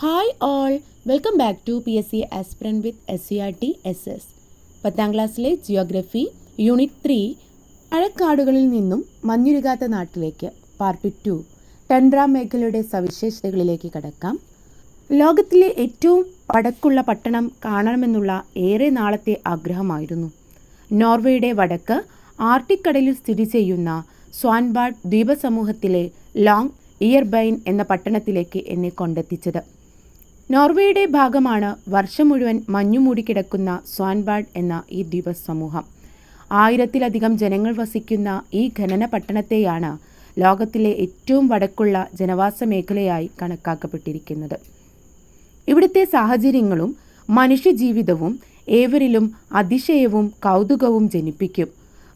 Hi all welcome back to P S C aspirant with S C R T S S പത്താം ക്ലാസ്സിലെ geography unit three അഴക്കാടുകളിൽ നിന്നും മഞ്ഞുരുകാത്ത നാട്ടിലേക്ക് part two ടൻഡ്ര മേഖലയുടെ സവിശേഷതകളിലേക്ക് കടക്കാം. ലോകത്തിലെ ഏറ്റവും വടക്കുള്ള പട്ടണം കാണണമെന്നുള്ള ഏറെ നാളത്തെ ആഗ്രഹമായിരുന്നു. നോർവേയുടെ വടക്ക് ആർട്ടിക് കടലിൽ സ്ഥിതി ചെയ്യുന്ന സ്വാൻബാർഡ് ദ്വീപസമൂഹത്തിലെ ലോങ് ഇയർബൈൻ എന്ന പട്ടണത്തിലേക്ക് എന്നെ കൊണ്ടെത്തിച്ചത്. നോർവേയുടെ ഭാഗമാണ് വർഷം മുഴുവൻ മഞ്ഞു മൂടിക്കിടക്കുന്ന സ്വാൻബാഡ് എന്ന ഈ ദ്വീപസമൂഹം ആയിരത്തിലധികം ജനങ്ങൾ വസിക്കുന്ന ഈ ഖനന പട്ടണത്തെയാണ് ലോകത്തിലെ ഏറ്റവും വടക്കുള്ള ജനവാസ മേഖലയായി കണക്കാക്കപ്പെട്ടിരിക്കുന്നത്. ഇവിടുത്തെ സാഹചര്യങ്ങളും മനുഷ്യജീവിതവും ഏവരിലും അതിശയവും കൗതുകവും ജനിപ്പിക്കും.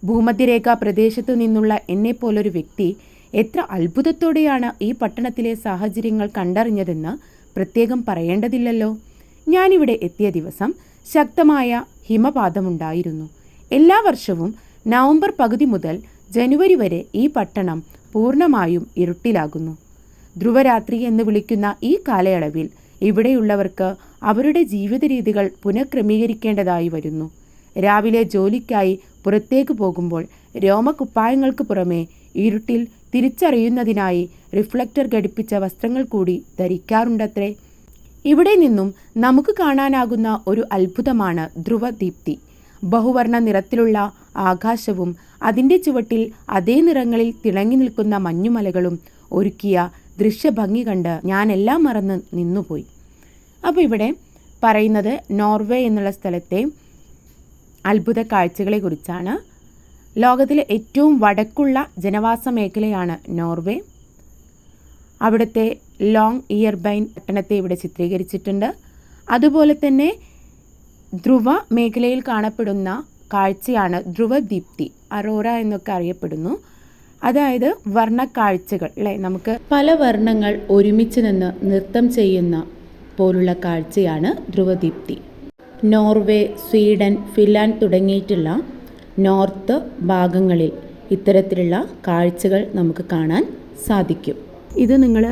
ഭൂമധ്യരേഖാ പ്രദേശത്തു നിന്നുള്ള എന്നെപ്പോലൊരു വ്യക്തി എത്ര അത്ഭുതത്തോടെയാണ് ഈ പട്ടണത്തിലെ സാഹചര്യങ്ങൾ കണ്ടറിഞ്ഞതെന്ന് പ്രത്യേകം പറയേണ്ടതില്ലല്ലോ. ഞാനിവിടെ എത്തിയ ദിവസം ശക്തമായ ഹിമപാതമുണ്ടായിരുന്നു. എല്ലാ വർഷവും നവംബർ പകുതി മുതൽ ജനുവരി വരെ ഈ പട്ടണം പൂർണമായും ഇരുട്ടിലാകുന്നു. ധ്രുവരാത്രി എന്ന് വിളിക്കുന്ന ഈ കാലയളവിൽ ഇവിടെയുള്ളവർക്ക് അവരുടെ ജീവിത രീതികൾ പുനഃക്രമീകരിക്കേണ്ടതായി വരുന്നു. രാവിലെ ജോലിക്കായി പുറത്തേക്ക് പോകുമ്പോൾ രോമകുപ്പായങ്ങൾക്ക് പുറമെ ഇരുട്ടിൽ തിരിച്ചറിയുന്നതിനായി റിഫ്ലക്ടർ ഘടിപ്പിച്ച വസ്ത്രങ്ങൾ കൂടി ധരിക്കാറുണ്ടത്രേ. ഇവിടെ നിന്നും നമുക്ക് കാണാനാകുന്ന ഒരു അത്ഭുതമാണ് ധ്രുവദീപ്തി. ബഹുവർണ നിറത്തിലുള്ള ആകാശവും അതിന്റെ ചുവട്ടിൽ അതേ നിറങ്ങളിൽ തിളങ്ങി നിൽക്കുന്ന മഞ്ഞുമലകളും ഒരുക്കിയ ദൃശ്യഭംഗി കണ്ട് ഞാനെല്ലാം മറന്ന് നിന്നുപോയി. അപ്പോൾ ഇവിടെ പറയുന്നത് നോർവേ എന്നുള്ള സ്ഥലത്തെ അത്ഭുത കാഴ്ചകളെക്കുറിച്ചാണ് ലോകത്തിലെ ഏറ്റവും വടക്കുള്ള ജനവാസ മേഖലയാണ് നോർവേ. അവിടുത്തെ ലോങ് ഇയർ ബൈൻ പട്ടണത്തെ ഇവിടെ ചിത്രീകരിച്ചിട്ടുണ്ട്. അതുപോലെ തന്നെ ധ്രുവ മേഖലയിൽ കാണപ്പെടുന്ന കാഴ്ചയാണ് ധ്രുവദീപ്തി അറോറ എന്നൊക്കെ അറിയപ്പെടുന്നു. അതായത് വർണക്കാഴ്ചകൾ അല്ലേ? നമുക്ക് പല വർണങ്ങൾ ഒരുമിച്ച് നിന്ന് നൃത്തം ചെയ്യുന്ന പോലുള്ള കാഴ്ചയാണ് ധ്രുവദീപ്തി. നോർവേ സ്വീഡൻ ഫിൻലാൻഡ് തുടങ്ങിയിട്ടുള്ള നോർത്ത് ഭാഗങ്ങളിൽ ഇത്തരത്തിലുള്ള കാഴ്ചകൾ നമുക്ക് കാണാൻ സാധിക്കും. ഇത് നിങ്ങൾ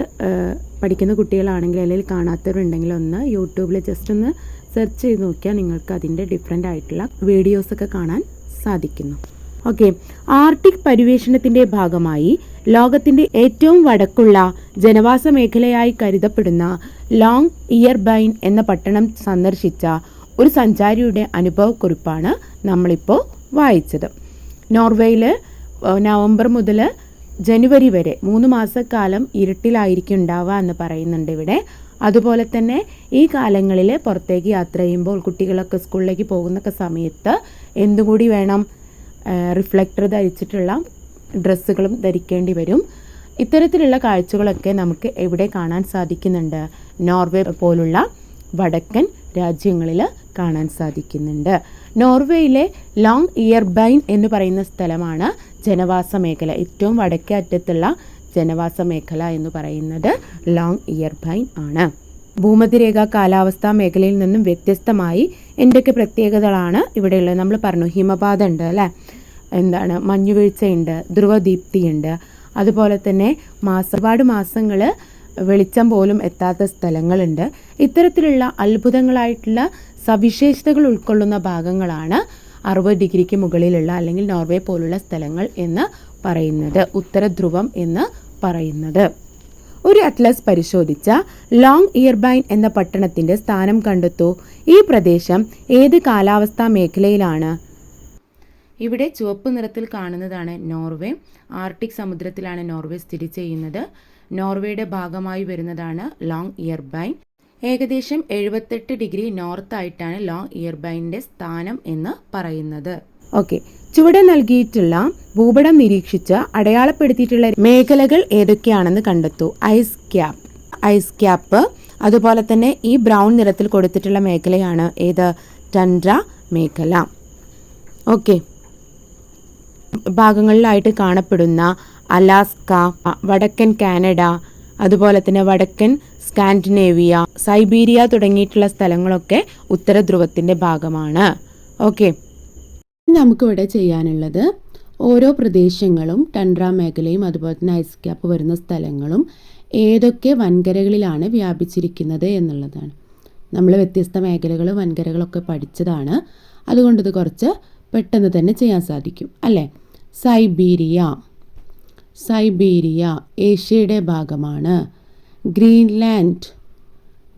പഠിക്കുന്ന കുട്ടികളാണെങ്കിൽ അല്ലെങ്കിൽ കാണാത്തവരുണ്ടെങ്കിൽ ഒന്ന് യൂട്യൂബിൽ ജസ്റ്റ് ഒന്ന് സെർച്ച് ചെയ്ത് നോക്കിയാൽ നിങ്ങൾക്ക് അതിന്റെ ഡിഫറെന്റ് ആയിട്ടുള്ള വീഡിയോസൊക്കെ കാണാൻ സാധിക്കുന്നു. ഓക്കെ ആർട്ടിക് പരിവേഷണത്തിന്റെ ഭാഗമായി ലോകത്തിന്റെ ഏറ്റവും വടക്കുള്ള ജനവാസ മേഖലയായി കരുതപ്പെടുന്ന ലോങ് ഇയർബൈൻ എന്ന പട്ടണം സന്ദർശിച്ച ഒരു സഞ്ചാരിയുടെ അനുഭവക്കുറിപ്പാണ് നമ്മളിപ്പോൾ വായിച്ചത്. നോർവേയിൽ നവംബർ മുതൽ ജനുവരി വരെ മൂന്ന് മാസക്കാലം ഇരുട്ടിലായിരിക്കും ഉണ്ടാവുക എന്ന് പറയുന്നുണ്ട് ഇവിടെ. അതുപോലെ തന്നെ ഈ കാലങ്ങളിൽ പുറത്തേക്ക് യാത്ര ചെയ്യുമ്പോൾ കുട്ടികളൊക്കെ സ്കൂളിലേക്ക് പോകുന്നൊക്കെ സമയത്ത് എന്തുകൂടി വേണം റിഫ്ലക്ടർ ധരിച്ചിട്ടുള്ള ഡ്രസ്സുകളും ധരിക്കേണ്ടി വരും. ഇത്തരത്തിലുള്ള കാഴ്ചകളൊക്കെ നമുക്ക് എവിടെ കാണാൻ സാധിക്കുന്നുണ്ട്? നോർവേ പോലുള്ള വടക്കൻ രാജ്യങ്ങളിൽ കാണാൻ സാധിക്കുന്നുണ്ട്. നോർവേയിലെ ലോങ് ഇയർബൈൻ എന്ന് പറയുന്ന സ്ഥലമാണ് ജനവാസ മേഖല. ഏറ്റവും വടക്കേ അറ്റത്തുള്ള ജനവാസ മേഖല എന്ന് പറയുന്നത് ലോങ് ഇയർബൈൻ ആണ്. ഭൂമധ്യരേഖ കാലാവസ്ഥാ മേഖലയിൽ നിന്നും വ്യത്യസ്തമായി എന്തൊക്കെ പ്രത്യേകതകളാണ് ഇവിടെയുള്ളത്? നമ്മൾ പറഞ്ഞു ഹിമപാത ഉണ്ട് അല്ലേ? എന്താണ്? മഞ്ഞുവീഴ്ചയുണ്ട് ധ്രുവദീപ്തിയുണ്ട്. അതുപോലെ തന്നെ മാസ ഒരുപാട് മാസങ്ങൾ വെളിച്ചം പോലും എത്താത്ത സ്ഥലങ്ങളുണ്ട്. ഇത്തരത്തിലുള്ള അത്ഭുതങ്ങളായിട്ടുള്ള സവിശേഷതകൾ ഉൾക്കൊള്ളുന്ന ഭാഗങ്ങളാണ് അറുപത് ഡിഗ്രിക്ക് മുകളിലുള്ള അല്ലെങ്കിൽ നോർവേ പോലുള്ള സ്ഥലങ്ങൾ എന്ന് പറയുന്നത് ഉത്തര ധ്രുവം എന്ന് പറയുന്നത്. ഒരു അറ്റ്ലസ് പരിശോധിച്ച ലോങ് ഇയർബൈൻ എന്ന പട്ടണത്തിന്റെ സ്ഥാനം കണ്ടെത്തൂ. ഈ പ്രദേശം ഏത് കാലാവസ്ഥാ മേഖലയിലാണ്? ഇവിടെ ചുവപ്പ് നിറത്തിൽ കാണുന്നതാണ് നോർവേ. ആർട്ടിക് സമുദ്രത്തിലാണ് നോർവേ സ്ഥിതി ചെയ്യുന്നത്. നോർവേയുടെ ഭാഗമായി വരുന്നതാണ് ലോങ് ഇയർബൈൻ. ഏകദേശം എഴുപത്തെട്ട് ഡിഗ്രി നോർത്ത് ആയിട്ടാണ് ലോങ് ഇയർബൈന്റെ സ്ഥാനം എന്ന് പറയുന്നത്. ഓക്കെ ചുവടെ നൽകിയിട്ടുള്ള ഭൂപടം നിരീക്ഷിച്ച് അടയാളപ്പെടുത്തിയിട്ടുള്ള മേഖലകൾ ഏതൊക്കെയാണെന്ന് കണ്ടെത്തൂ. ഐസ് ക്യാപ്പ് ഐസ് ക്യാപ്പ് അതുപോലെ തന്നെ ഈ ബ്രൗൺ നിറത്തിൽ കൊടുത്തിട്ടുള്ള മേഖലയാണ് ഏത്? ടൻഡ്ര മേഖല. ഓക്കെ ഭാഗങ്ങളിലായിട്ട് കാണപ്പെടുന്ന അലാസ്ക വടക്കൻ കാനഡ അതുപോലെ തന്നെ വടക്കൻ സ്കാൻഡിനേവിയ സൈബീരിയ തുടങ്ങിയിട്ടുള്ള സ്ഥലങ്ങളൊക്കെ ഉത്തര ധ്രുവത്തിന്റെ ഭാഗമാണ്. ഓക്കെ. നമുക്കിവിടെ ചെയ്യാനുള്ളത് ഓരോ പ്രദേശങ്ങളും ടൻഡ്ര മേഖലയും അതുപോലെ തന്നെ ഐസ് ക്യാപ്പ് വരുന്ന സ്ഥലങ്ങളും ഏതൊക്കെ വൻകരകളിലാണ് വ്യാപിച്ചിരിക്കുന്നത് എന്നുള്ളതാണ്. നമ്മൾ വ്യത്യസ്ത മേഖലകൾ വൻകരകളൊക്കെ പഠിച്ചതാണ്. അതുകൊണ്ട് ഇത് കുറച്ച് പെട്ടെന്ന് തന്നെ ചെയ്യാൻ സാധിക്കും. അല്ലേ? സൈബീരിയ. സൈബീരിയ ഏഷ്യയുടെ ഭാഗമാണ്. ഗ്രീൻലാൻഡ്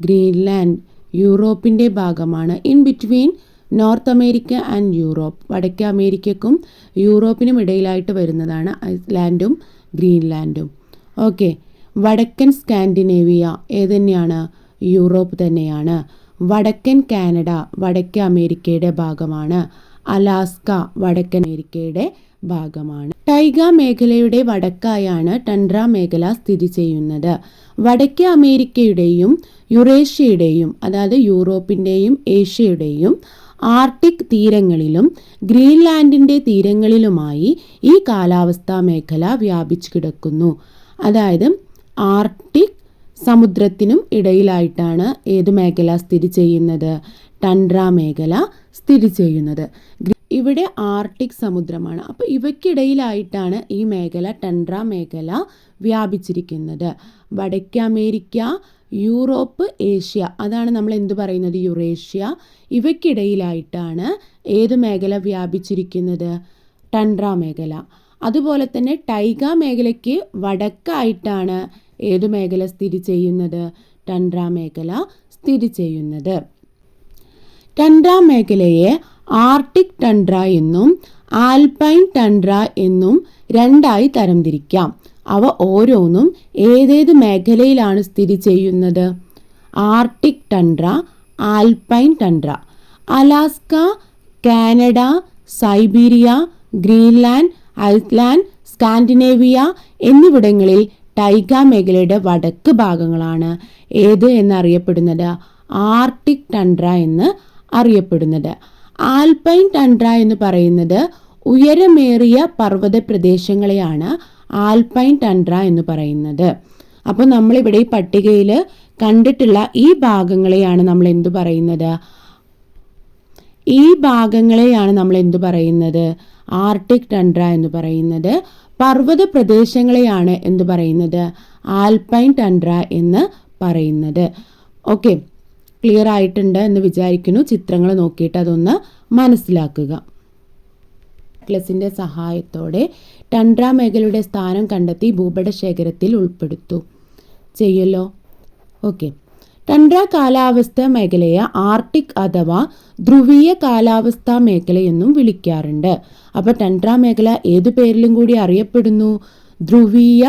ഗ്രീൻലാൻഡ് യൂറോപ്പിന്റെ ഭാഗമാണ്. In between north America and Europe വടക്കേ അമേരിക്കക്കും യൂറോപ്പിനും ഇടയിലായിട്ട് വരുന്നതാണ് ഐസ്ലാൻഡും ഗ്രീൻലാൻഡും. ഓക്കെ വടക്കൻ സ്കാൻഡിനേവിയ ഏത് തന്നെയാണ് യൂറോപ്പ് തന്നെയാണ്. വടക്കൻ കാനഡ വടക്കേ അമേരിക്കയുടെ ഭാഗമാണ്. അലാസ്ക വടക്കൻ അമേരിക്കയുടെ ഭാഗമാണ്. ടൈഗ മേഖലയുടെ വടക്കായാണ് ടൻഡ്ര മേഖല സ്ഥിതി ചെയ്യുന്നത്. വടക്കേ അമേരിക്കയുടെയും യുറേഷ്യയുടെയും അതായത് യൂറോപ്പിന്റെയും ഏഷ്യയുടെയും ആർട്ടിക് തീരങ്ങളിലും ഗ്രീൻലാൻഡിന്റെ തീരങ്ങളിലുമായി ഈ കാലാവസ്ഥാ മേഖല വ്യാപിച്ചു കിടക്കുന്നു. അതായത് ആർട്ടിക് സമുദ്രത്തിനും ഇടയിലായിട്ടാണ് ഏത് മേഖല സ്ഥിതി ചെയ്യുന്നത്? ടൻഡ്ര മേഖല സ്ഥിതി ചെയ്യുന്നത്. ഇവിടെ ആർട്ടിക് സമുദ്രമാണ്. അപ്പോൾ ഇവയ്ക്കിടയിലായിട്ടാണ് ഈ മേഖല ടെൻഡ്ര മേഖല വ്യാപിച്ചിരിക്കുന്നത്. വടക്കേ അമേരിക്ക യൂറോപ്പ് ഏഷ്യ. അതാണ് നമ്മൾ എന്ത് പറയുന്നത്? യുറേഷ്യ. ഇവയ്ക്കിടയിലായിട്ടാണ് ഏത് മേഖല വ്യാപിച്ചിരിക്കുന്നത്? ടൻഡ്ര മേഖല. അതുപോലെ തന്നെ ടൈഗ മേഖലയ്ക്ക് വടക്കായിട്ടാണ് ഏത് മേഖല സ്ഥിതി ചെയ്യുന്നത്? ടൻഡ്ര മേഖല സ്ഥിതി ചെയ്യുന്നത്. ടൻഡ്ര മേഖലയെ ആർട്ടിക് ടൺഡ്ര എന്നും ആൽപൈൻ ടൺഡ്ര എന്നും രണ്ടായി തരംതിരിക്കാം. അവ ഓരോന്നും ഏതേത് മേഖലയിലാണ് സ്ഥിതി ചെയ്യുന്നത്? Arctic tundra alpine tundra Alaska Canada Siberia Greenland Iceland Scandinavia എന്നിവിടങ്ങളിൽ ടൈഗ മേഖലയുടെ വടക്ക് ഭാഗങ്ങളാണ് ഏത് എന്നറിയപ്പെടുന്നത്? ആർട്ടിക് ടൺഡ്ര എന്ന് അറിയപ്പെടുന്നത്. ആൽപൈൻ ടൺഡ്ര എന്ന് പറയുന്നത് ഉയരമേറിയ പർവത പ്രദേശങ്ങളെയാണ് ആൽപൈൻ ടൺഡ്ര എന്ന് പറയുന്നത്. അപ്പോൾ നമ്മളിവിടെ ഈ പട്ടികയിൽ കണ്ടിട്ടുള്ള ഈ ഭാഗങ്ങളെയാണ് നമ്മൾ എന്തു പറയുന്നത്? ഈ ഭാഗങ്ങളെയാണ് നമ്മൾ എന്തു പറയുന്നത്? ആർട്ടിക് ടൺഡ്ര എന്ന് പറയുന്നത്. പർവത പ്രദേശങ്ങളെയാണ് എന്തു പറയുന്നത്? ആൽപൈൻ ടൺഡ്ര എന്ന് പറയുന്നത്. ഓക്കെ. ക്ലിയർ ആയിട്ടുണ്ട് എന്ന് വിചാരിക്കുന്നു. ചിത്രങ്ങൾ നോക്കിയിട്ട് അതൊന്ന് മനസ്സിലാക്കുക. ക്ലസിന്റെ സഹായത്തോടെ ടൺഡ്ര മേഖലയുടെ സ്ഥാനം കണ്ടെത്തി ഭൂപടശേഖരത്തിൽ ഉൾപ്പെടുത്തു. ചെയ്യല്ലോ. ഓക്കെ. ടൺഡ്ര കാലാവസ്ഥ മേഖലയെ ആർട്ടിക് അഥവാ ധ്രുവീയ കാലാവസ്ഥാ മേഖലയെന്നും വിളിക്കാറുണ്ട്. അപ്പോൾ ടൺഡ്ര മേഖല ഏതു പേരിലും കൂടി അറിയപ്പെടുന്നു? ധ്രുവീയ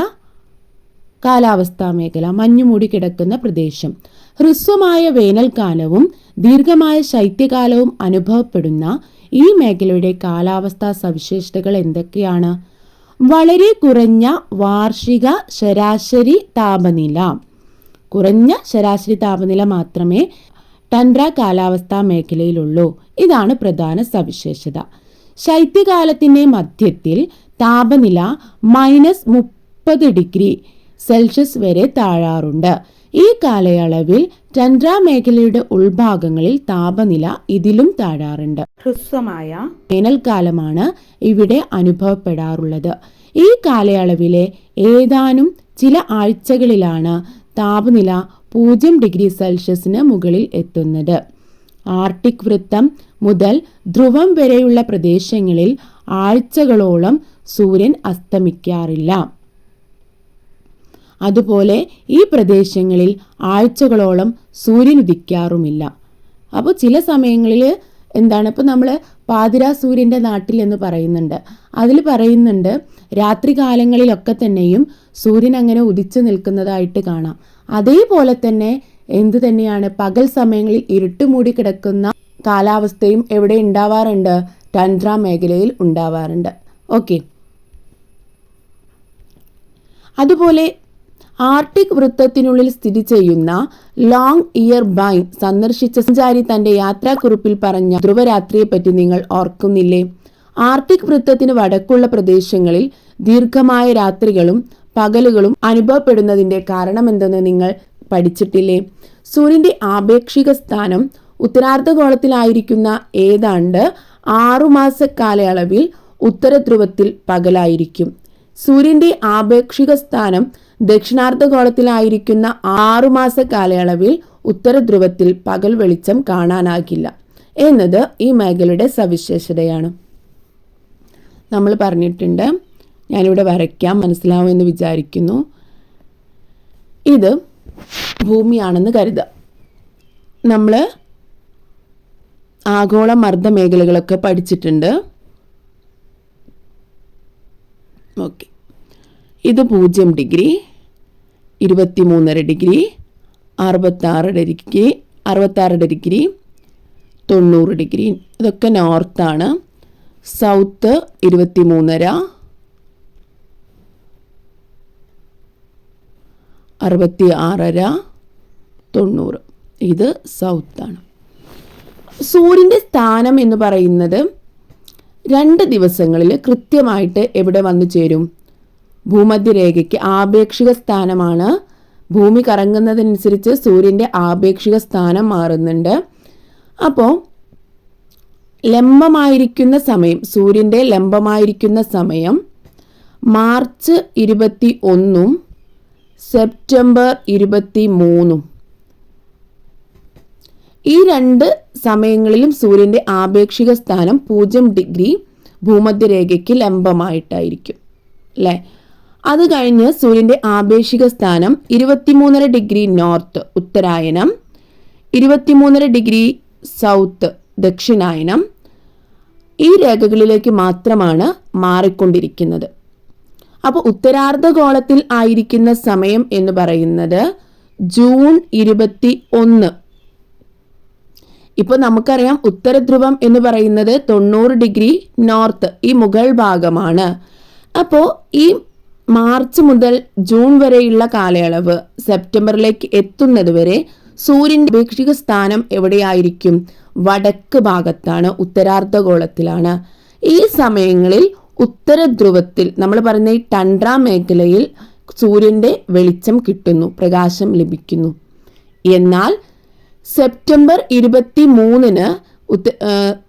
കാലാവസ്ഥാ മേഖല മഞ്ഞുമൂടി കിടക്കുന്ന പ്രദേശം. ഹ്രസ്വമായ വേനൽക്കാലവും ദീർഘമായ ശൈത്യകാലവും അനുഭവപ്പെടുന്ന ഈ മേഖലയുടെ കാലാവസ്ഥാ സവിശേഷതകൾ എന്തൊക്കെയാണ്? വളരെ കുറഞ്ഞ വാർഷിക ശരാശരി താപനില. കുറഞ്ഞ ശരാശരി താപനില മാത്രമേ ടൻഡ്ര കാലാവസ്ഥാ മേഖലയിലുള്ളൂ. ഇതാണ് പ്രധാന സവിശേഷത. ശൈത്യകാലത്തിന്റെ മധ്യത്തിൽ താപനില മൈനസ് മുപ്പത് ഡിഗ്രി സെൽഷ്യസ് വരെ താഴാറുണ്ട്. ഈ കാലയളവിൽ ടണ്ട്ര മേഖലയുടെ ഉൾഭാഗങ്ങളിൽ താപനില ഇതിലും താഴാറുണ്ട്. ഹ്രസ്വമായ വേനൽക്കാലമാണ് ഇവിടെ അനുഭവപ്പെടാറുള്ളത്. ഈ കാലയളവിലെ ഏതാനും ചില ആഴ്ചകളിലാണ് താപനില പൂജ്യം ഡിഗ്രി സെൽഷ്യസിന് മുകളിൽ എത്തുന്നത്. ആർട്ടിക് വൃത്തം മുതൽ ധ്രുവം വരെയുള്ള പ്രദേശങ്ങളിൽ ആഴ്ചകളോളം സൂര്യൻ അസ്തമിക്കാറില്ല. അതുപോലെ ഈ പ്രദേശങ്ങളിൽ ആഴ്ചകളോളം സൂര്യൻ ഉദിക്കാറുമില്ല. അപ്പോൾ ചില സമയങ്ങളിൽ എന്താണ് ഇപ്പോൾ നമ്മൾ പാതിരാ സൂര്യന്റെ നാട്ടിൽ എന്ന് പറയുന്നുണ്ട്. അതിൽ പറയുന്നുണ്ട് രാത്രി കാലങ്ങളിലൊക്കെ തന്നെയും സൂര്യൻ അങ്ങനെ ഉദിച്ചു നിൽക്കുന്നതായിട്ട് കാണാം. അതേപോലെ തന്നെ എന്തു തന്നെയാണ് പകൽ സമയങ്ങളിൽ ഇരുട്ട് മൂടി കിടക്കുന്ന കാലാവസ്ഥയും എവിടെ ഉണ്ടാവാറുണ്ട്? ടൻഡ്ര മേഖലയിൽ ഉണ്ടാവാറുണ്ട്. ഓക്കെ. അതുപോലെ ആർട്ടിക് വൃത്തത്തിനുള്ളിൽ സ്ഥിതി ചെയ്യുന്ന ലോങ് ഇയർ ബൈൻ സന്ദർശിച്ച സഞ്ചാരി തന്റെ യാത്രാക്കുറിപ്പിൽ പറഞ്ഞ ധ്രുവരാത്രിയെപ്പറ്റി നിങ്ങൾ ഓർക്കുന്നില്ലേ? ആർട്ടിക് വൃത്തത്തിന് വടക്കുള്ള പ്രദേശങ്ങളിൽ ദീർഘമായ രാത്രികളും പകലുകളും അനുഭവപ്പെടുന്നതിന്റെ കാരണമെന്തെന്ന് നിങ്ങൾ പഠിച്ചിട്ടില്ലേ? സൂര്യന്റെ ആപേക്ഷിക സ്ഥാനം ഉത്തരാർദ്ധഗോളത്തിലായിരിക്കുന്ന ഏതാണ്ട് ആറുമാസ കാലയളവിൽ ഉത്തര ധ്രുവത്തിൽ പകലായിരിക്കും. സൂര്യന്റെ ആപേക്ഷിക സ്ഥാനം ദക്ഷിണാർദ്ധഗോളത്തിലായിരിക്കുന്ന ആറുമാസ കാലയളവിൽ ഉത്തര ധ്രുവത്തിൽ പകൽ വെളിച്ചം കാണാനാകില്ല എന്നത് ഈ മേഖലയുടെ സവിശേഷതയാണ്. നമ്മൾ പറഞ്ഞിട്ടുണ്ട് ഞാനിവിടെ വരയ്ക്കാം മനസ്സിലാവുമെന്ന് വിചാരിക്കുന്നു. ഇത് ഭൂമിയാണെന്ന് കരുതുക. നമ്മൾ ആഗോള മർദ്ദ മേഖലകളൊക്കെ പഠിച്ചിട്ടുണ്ട്. ഓക്കെ ഇത് പൂജ്യം ഡിഗ്രി ഇരുപത്തി മൂന്നര ഡിഗ്രി അറുപത്താറ് ഡിഗ്രി അറുപത്താറ് ഡിഗ്രി തൊണ്ണൂറ് ഡിഗ്രി. ഇതൊക്കെ നോർത്താണ് സൗത്ത് ഇരുപത്തി മൂന്നര അറുപത്തി ആറര തൊണ്ണൂറ്. ഇത് സൗത്താണ് സൂര്യന്റെ സ്ഥാനം എന്ന് പറയുന്നത് രണ്ട് ദിവസങ്ങളിൽ കൃത്യമായിട്ട് എവിടെ വന്നു ചേരും? ഭൂമധ്യരേഖയ്ക്ക് ആപേക്ഷിക സ്ഥാനമാണ്. ഭൂമി കറങ്ങുന്നതിനനുസരിച്ച് സൂര്യന്റെ ആപേക്ഷിക സ്ഥാനം മാറുന്നുണ്ട്. അപ്പോൾ ലംബമായിരിക്കുന്ന സമയം സൂര്യന്റെ ലംബമായിരിക്കുന്ന സമയം മാർച്ച് ഇരുപത്തി ഒന്നും സെപ്റ്റംബർ ഇരുപത്തി മൂന്നും. ഈ രണ്ട് സമയങ്ങളിലും സൂര്യന്റെ ആപേക്ഷിക സ്ഥാനം പൂജ്യം ഡിഗ്രി ഭൂമധ്യരേഖയ്ക്ക് ലംബമായിട്ടായിരിക്കും അല്ലേ? അത് കഴിഞ്ഞ് സൂര്യന്റെ ആപേക്ഷിക സ്ഥാനം ഇരുപത്തിമൂന്നര ഡിഗ്രി നോർത്ത് ഉത്തരായനം ഇരുപത്തിമൂന്നര ഡിഗ്രി സൗത്ത് ദക്ഷിണായനം. ഈ രേഖകളിലേക്ക് മാത്രമാണ് മാറിക്കൊണ്ടിരിക്കുന്നത്. അപ്പോൾ ഉത്തരാർദ്ധഗോളത്തിൽ ആയിരിക്കുന്ന സമയം എന്ന് പറയുന്നത് ജൂൺ ഇരുപത്തി ഒന്ന് ഇപ്പോൾ നമുക്കറിയാം ഉത്തരധ്രുവം എന്ന് പറയുന്നത് തൊണ്ണൂറ് ഡിഗ്രി നോർത്ത് ഈ മുകൾ ഭാഗമാണ്. അപ്പോൾ ഈ മാർച്ച് മുതൽ ജൂൺ വരെയുള്ള കാലയളവ് സെപ്റ്റംബറിലേക്ക് എത്തുന്നത് വരെ സൂര്യന്റെ അപേക്ഷിക സ്ഥാനം എവിടെയായിരിക്കും? വടക്ക് ഭാഗത്താണ് ഉത്തരാർദ്ധഗോളത്തിലാണ്. ഈ സമയങ്ങളിൽ ഉത്തരധ്രുവത്തിൽ നമ്മൾ പറയുന്ന ഈ ടണ്ട്ര മേഖലയിൽ സൂര്യന്റെ വെളിച്ചം കിട്ടുന്നു പ്രകാശം ലഭിക്കുന്നു. എന്നാൽ സെപ്റ്റംബർ ഇരുപത്തി മൂന്നിന്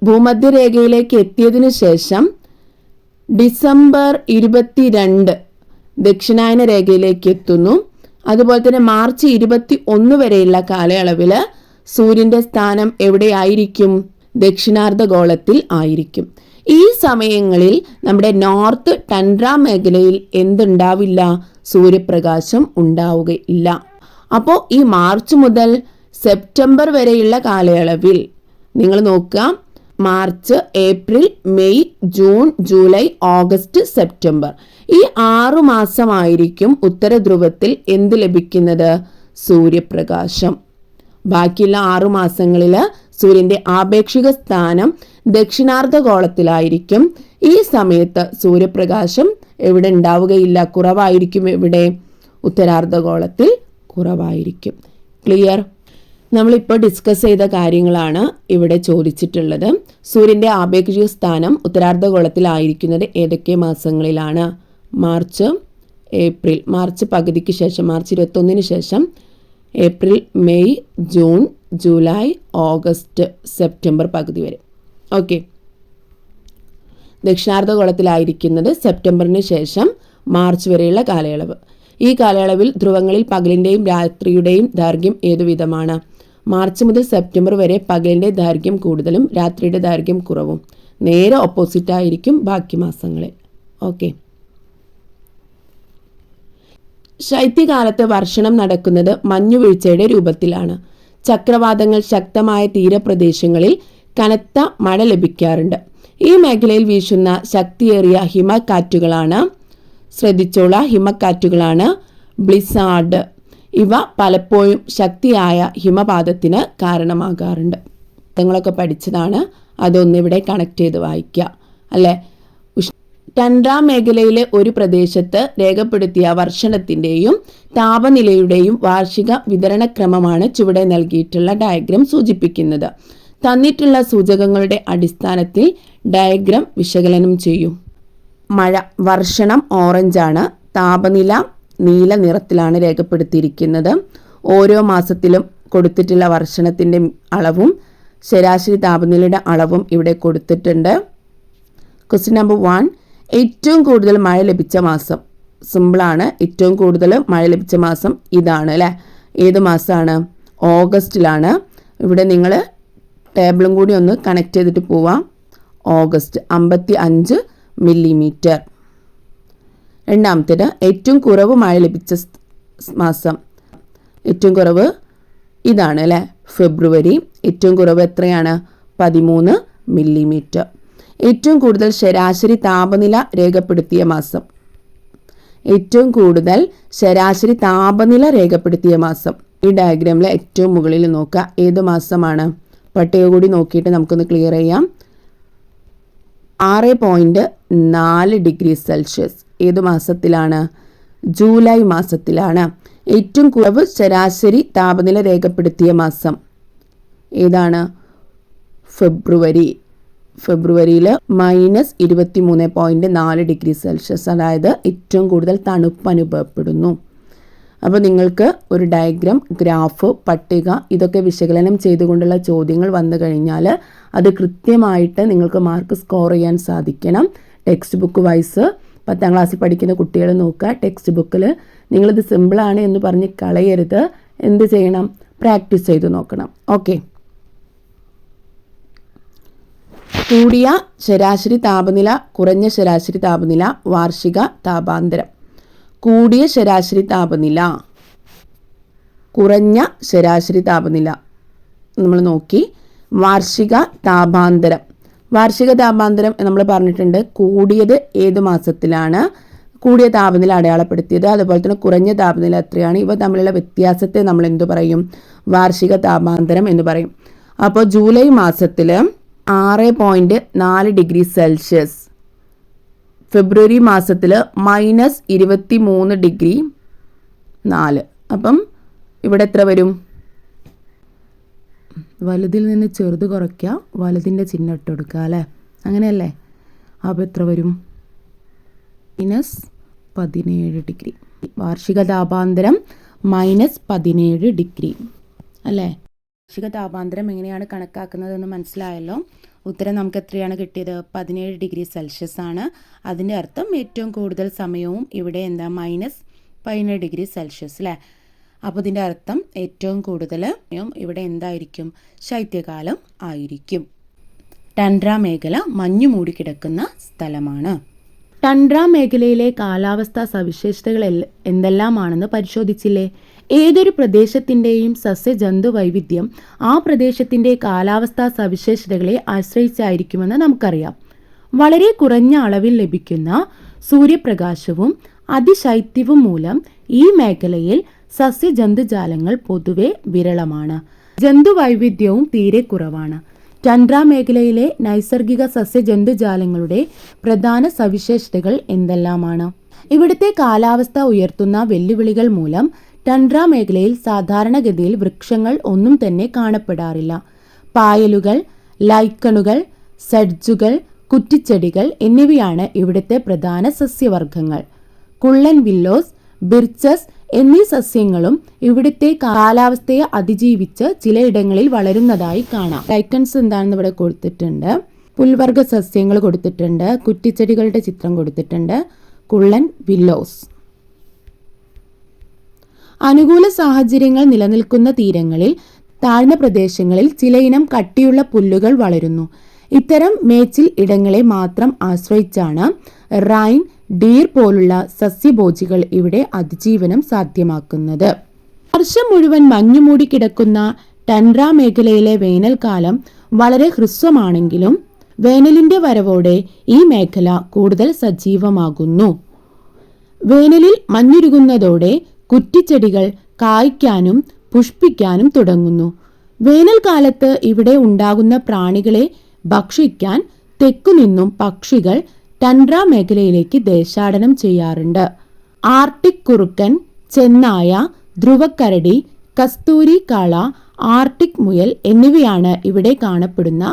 ഭൂമധ്യരേഖയിലേക്ക് എത്തിയതിനു ശേഷം ഡിസംബർ ഇരുപത്തിരണ്ട് ദക്ഷിണായന രേഖയിലേക്ക് എത്തുന്നു. അതുപോലെ തന്നെ മാർച്ച് ഇരുപത്തി ഒന്ന് വരെയുള്ള കാലയളവിൽ സൂര്യന്റെ സ്ഥാനം എവിടെയായിരിക്കും? ദക്ഷിണാർദ്ധഗോളത്തിൽ ആയിരിക്കും. ഈ സമയങ്ങളിൽ നമ്മുടെ നോർത്ത് ടൻഡ്ര മേഖലയിൽ എന്തുണ്ടാവില്ല? സൂര്യപ്രകാശം ഉണ്ടാവുകയില്ല. അപ്പോൾ ഈ മാർച്ച് മുതൽ സെപ്റ്റംബർ വരെയുള്ള കാലയളവിൽ. നിങ്ങൾ നോക്കുക March April May June July August September. ഈ ആറു മാസമായിരിക്കും ഉത്തരധ്രുവത്തിൽ എന്ത് ലഭിക്കുന്നത്? സൂര്യപ്രകാശം. ബാക്കിയുള്ള ആറു മാസങ്ങളിൽ സൂര്യന്റെ ആപേക്ഷിക സ്ഥാനം ദക്ഷിണാർദ്ധഗോളത്തിലായിരിക്കും. ഈ സമയത്ത് സൂര്യപ്രകാശം എവിടെ ഉണ്ടാവുകയില്ല കുറവായിരിക്കും എവിടെ? ഉത്തരാർദ്ധഗോളത്തിൽ കുറവായിരിക്കും. ക്ലിയർ? നമ്മളിപ്പോൾ ഡിസ്കസ് ചെയ്ത കാര്യങ്ങളാണ് ഇവിടെ ചോദിച്ചിട്ടുള്ളത്. സൂര്യന്റെ ആപേക്ഷിക സ്ഥാനം ഉത്തരാർദ്ധഗോളത്തിലായിരിക്കുന്നത് ഏതൊക്കെ മാസങ്ങളിലാണ്? March April. മാർച്ച് പകുതിക്ക് ശേഷം മാർച്ച് ഇരുപത്തൊന്നിന് ശേഷം April May June July August September പകുതി വരെ. ഓക്കെ. ദക്ഷിണാർദ്ധഗോളത്തിലായിരിക്കുന്നത് സെപ്റ്റംബറിന് ശേഷം മാർച്ച് വരെയുള്ള കാലയളവ്. ഈ കാലയളവിൽ ധ്രുവങ്ങളിൽ പകലിന്റെയും രാത്രിയുടെയും ദൈർഘ്യം ഏതുവിധമാണ്? മാർച്ച് മുതൽ സെപ്റ്റംബർ വരെ പകലിന്റെ ദൈർഘ്യം കൂടുതലും രാത്രിയുടെ ദൈർഘ്യം കുറവും. നേരെ ഓപ്പോസിറ്റ് ആയിരിക്കും ബാക്കി മാസങ്ങളിൽ ഓക്കെ ശൈത്യകാലത്ത് വർഷണം നടക്കുന്നത് മഞ്ഞുവീഴ്ചയുടെ രൂപത്തിലാണ്. ചക്രവാതങ്ങൾ ശക്തമായ തീരപ്രദേശങ്ങളിൽ കനത്ത മഴ ലഭിക്കാറുണ്ട്. ഈ മേഖലയിൽ വീശുന്ന ശക്തിയേറിയ ഹിമക്കാറ്റുകളാണ് ശ്രദ്ധിച്ചോള ഹിമക്കാറ്റുകളാണ് ബ്ലിസാർഡ് ഇവ പലപ്പോഴും ശക്തിയായ ഹിമപാതത്തിന് കാരണമാകാറുണ്ട്. തങ്ങളൊക്കെ പഠിച്ചതാണ് അതൊന്നിവിടെ കണക്ട് ചെയ്ത് വായിക്കുക അല്ലേ? ടൻഡ്ര മേഖലയിലെ ഒരു പ്രദേശത്ത് രേഖപ്പെടുത്തിയ വർഷണത്തിന്റെയും താപനിലയുടെയും വാർഷിക വിതരണക്രമമാണ് ചുവടെ നൽകിയിട്ടുള്ള ഡയഗ്രം സൂചിപ്പിക്കുന്നത്. തന്നിട്ടുള്ള സൂചകങ്ങളുടെ അടിസ്ഥാനത്തിൽ ഡയഗ്രം വിശകലനം ചെയ്യും. മഴ വർഷണം ഓറഞ്ചാണ് താപനില നീല നിറത്തിലാണ് രേഖപ്പെടുത്തിയിരിക്കുന്നത്. ഓരോ മാസത്തിലും കൊടുത്തിട്ടുള്ള വർഷണത്തിന്റെ അളവും ശരാശരി താപനിലയുടെ അളവും ഇവിടെ കൊടുത്തിട്ടുണ്ട്. ക്വസ്റ്റ്യൻ നമ്പർ വൺ ഏറ്റവും കൂടുതൽ മഴ ലഭിച്ച മാസം. സിമ്പിളാണ് ഏറ്റവും കൂടുതൽ മഴ ലഭിച്ച മാസം ഇതാണ് അല്ലേ? ഏത് മാസമാണ് ഓഗസ്റ്റിലാണ്. ഇവിടെ നിങ്ങൾ ടേബിളും കൂടി ഒന്ന് കണക്ട് ചെയ്തിട്ട് പോവാം. ഓഗസ്റ്റ് അമ്പത്തി അഞ്ച് മില്ലിമീറ്റർ രണ്ടാമത്തേത് ഏറ്റവും കുറവ് മഴ ലഭിച്ച മാസം. ഏറ്റവും കുറവ് ഇതാണ് അല്ലേ? ഫെബ്രുവരി ഏറ്റവും കുറവ് എത്രയാണ്? പതിമൂന്ന് മില്ലിമീറ്റർ. ഏറ്റവും കൂടുതൽ ശരാശരി താപനില രേഖപ്പെടുത്തിയ മാസം. ഏറ്റവും കൂടുതൽ ശരാശരി താപനില രേഖപ്പെടുത്തിയ മാസം. ഈ ഡയഗ്രാമിലെ ഏറ്റവും മുകളിൽ നോക്കുക ഏത് മാസമാണ്? പട്ടിക കൂടി നോക്കിയിട്ട് നമുക്കൊന്ന് ക്ലിയർ ചെയ്യാം. ആറ് പോയിന്റ് നാല് ഡിഗ്രി സെൽഷ്യസ്. ഏത് മാസത്തിലാണ്? ജൂലൈ മാസത്തിലാണ്. ഏറ്റവും കുറവ് ശരാശരി താപനില രേഖപ്പെടുത്തിയ മാസം ഏതാണ്? ഫെബ്രുവരി. ഫെബ്രുവരിയിൽ മൈനസ് ഇരുപത്തി മൂന്ന് പോയിന്റ് നാല് ഡിഗ്രി സെൽഷ്യസ് അതായത് ഏറ്റവും കൂടുതൽ തണുപ്പ് അനുഭവപ്പെടുന്നു. അപ്പോൾ നിങ്ങൾക്ക് ഒരു ഡയഗ്രാം ഗ്രാഫ് പട്ടിക ഇതൊക്കെ വിശകലനം ചെയ്തുകൊണ്ടുള്ള ചോദ്യങ്ങൾ വന്നു കഴിഞ്ഞാൽ അത് കൃത്യമായിട്ട് നിങ്ങൾക്ക് മാർക്ക് സ്കോർ ചെയ്യാൻ സാധിക്കണം. ടെക്സ്റ്റ് ബുക്ക് വൈസ് പത്താം ക്ലാസ്സിൽ പഠിക്കുന്ന കുട്ടികൾ നോക്കുക. ടെക്സ്റ്റ് ബുക്കിൽ നിങ്ങളിത് സിമ്പിളാണ് എന്ന് പറഞ്ഞ് കളയരുത്. എന്ത് ചെയ്യണം? പ്രാക്ടീസ് ചെയ്ത് നോക്കണം. ഓക്കെ കൂടിയ ശരാശരി താപനില കുറഞ്ഞ ശരാശരി താപനില വാർഷിക താപാന്തരം. കൂടിയ ശരാശരി താപനില കുറഞ്ഞ ശരാശരി താപനില. നമ്മൾ നോക്കി. വാർഷിക താപാന്തരം. വാർഷിക താപാന്തരം നമ്മൾ പറഞ്ഞിട്ടുണ്ട്. കൂടിയത് ഏത് മാസത്തിലാണ്? കൂടിയ താപനില അടയാളപ്പെടുത്തിയത്. അതുപോലെ തന്നെ കുറഞ്ഞ താപനില എത്രയാണ്? ഇവ തമ്മിലുള്ള വ്യത്യാസത്തെ നമ്മൾ എന്തു പറയും? വാർഷിക താപാന്തരം എന്ന് പറയും. അപ്പോൾ ജൂലൈ മാസത്തിൽ ആറ് പോയിന്റ് നാല് ഡിഗ്രി സെൽഷ്യസ്. ഫെബ്രുവരി മാസത്തിൽ മൈനസ് ഇരുപത്തി മൂന്ന് ഡിഗ്രി നാല്. അപ്പം ഇവിടെ എത്ര വരും? വലുതിൽ നിന്ന് ചെറുത് കുറയ്ക്കുക വലുതിന്റെ ചിഹ്നം ഇട്ട് കൊടുക്കുക അല്ലേ? അങ്ങനെയല്ലേ? അപ്പോൾ എത്ര വരും? മൈനസ് പതിനേഴ് ഡിഗ്രി വാർഷിക താപാന്തരം മൈനസ് പതിനേഴ് ഡിഗ്രി അല്ലേ? വാർഷിക താപാന്തരം എങ്ങനെയാണ് കണക്കാക്കുന്നതെന്ന് മനസ്സിലായല്ലോ. ഉത്തരം നമുക്ക് എത്രയാണ് കിട്ടിയത്? പതിനേഴ് ഡിഗ്രി സെൽഷ്യസ് ആണ്. അതിന്റെ അർത്ഥം ഏറ്റവും കൂടുതൽ സമയവും ഇവിടെ എന്താ? മൈനസ് പതിനേഴ് ഡിഗ്രി സെൽഷ്യസ് അല്ലേ? അപ്പോൾ ഇതിന്റെ അർത്ഥം ഏറ്റവും കൂടുതൽ ഇവിടെ എന്തായിരിക്കും? ശൈത്യകാലം ആയിരിക്കും. ടൻഡ്ര മേഖല മഞ്ഞു മൂടിക്കിടക്കുന്ന സ്ഥലമാണ്. ടൻഡ്ര മേഖലയിലെ കാലാവസ്ഥാ സവിശേഷതകൾ എന്തെല്ലാമാണെന്ന് പരിശോധിച്ചില്ലേ? ഏതൊരു പ്രദേശത്തിന്റെയും സസ്യജന്തു വൈവിധ്യം ആ പ്രദേശത്തിന്റെ കാലാവസ്ഥാ സവിശേഷതകളെ ആശ്രയിച്ചായിരിക്കുമെന്ന് നമുക്കറിയാം. വളരെ കുറഞ്ഞ അളവിൽ ലഭിക്കുന്ന സൂര്യപ്രകാശവും അതിശൈത്യവും മൂലം ഈ മേഖലയിൽ സസ്യജന്തുജാലങ്ങൾ പൊതുവെ വിരളമാണ്. ജന്തുവൈവിധ്യവും തീരെ കുറവാണ്. ടൻഡ്ര മേഖലയിലെ നൈസർഗിക സസ്യജന്തുജാലങ്ങളുടെ പ്രധാന സവിശേഷതകൾ എന്തെല്ലാമാണ്? ഇവിടുത്തെ കാലാവസ്ഥ ഉയർത്തുന്ന വെല്ലുവിളികൾ മൂലം ടൻഡ്ര മേഖലയിൽ സാധാരണഗതിയിൽ വൃക്ഷങ്ങൾ ഒന്നും തന്നെ കാണപ്പെടാറില്ല. പായലുകൾ ലൈക്കണുകൾ സഡ്ജുകൾ കുറ്റിച്ചെടികൾ എന്നിവയാണ് ഇവിടുത്തെ പ്രധാന സസ്യവർഗങ്ങൾ. കുള്ളൻ വില്ലോസ് ബിർച്ചസ് എന്നീ സസ്യങ്ങളും ഇവിടുത്തെ കാലാവസ്ഥയെ അതിജീവിച്ച് ചിലയിടങ്ങളിൽ വളരുന്നതായി കാണാം. ടൈറ്റൻസ് എന്താണെന്ന് ഇവിടെ കൊടുത്തിട്ടുണ്ട്. പുൽവർഗ സസ്യങ്ങൾ കൊടുത്തിട്ടുണ്ട്. കുറ്റിച്ചെടികളുടെ ചിത്രം കൊടുത്തിട്ടുണ്ട്. കുള്ളൻ വില്ലോസ് അനുകൂല സാഹചര്യങ്ങൾ നിലനിൽക്കുന്ന തീരങ്ങളിൽ താഴ്ന്ന പ്രദേശങ്ങളിൽ ചിലയിനം കട്ടിയുള്ള പുല്ലുകൾ വളരുന്നു. ഇത്തരം മേച്ചിൽ ഇടങ്ങളെ മാത്രം ആശ്രയിച്ചാണ് റൈൻ ഡീർ പോലുള്ള സസ്യഭോജികൾ ഇവിടെ അതിജീവനം സാധ്യമാക്കുന്നത്. വർഷം മുഴുവൻ മഞ്ഞുമൂടി കിടക്കുന്ന ടൻഡ്ര മേഖലയിലെ വേനൽക്കാലം വളരെ ഹ്രസ്വമാണെങ്കിലും വേനലിന്റെ വരവോടെ ഈ മേഖല കൂടുതൽ സജീവമാകുന്നു. വേനലിൽ മഞ്ഞുരുകുന്നതോടെ കുറ്റിച്ചെടികൾ കായ്ക്കാനും പുഷ്പിക്കാനും തുടങ്ങുന്നു. വേനൽക്കാലത്ത് ഇവിടെ ഉണ്ടാകുന്ന പ്രാണികളെ ഭക്ഷിക്കാൻ തെക്കുനിന്നും പക്ഷികൾ ടൻഡ്ര മേഖലയിലേക്ക് ദേശാടനം ചെയ്യാറുണ്ട്. ആർട്ടിക് കുറുക്കൻ ചെന്നായ ധ്രുവക്കരടി കസ്തൂരി കാള ആർട്ടിക് മുയൽ എന്നിവയാണ് ഇവിടെ കാണപ്പെടുന്ന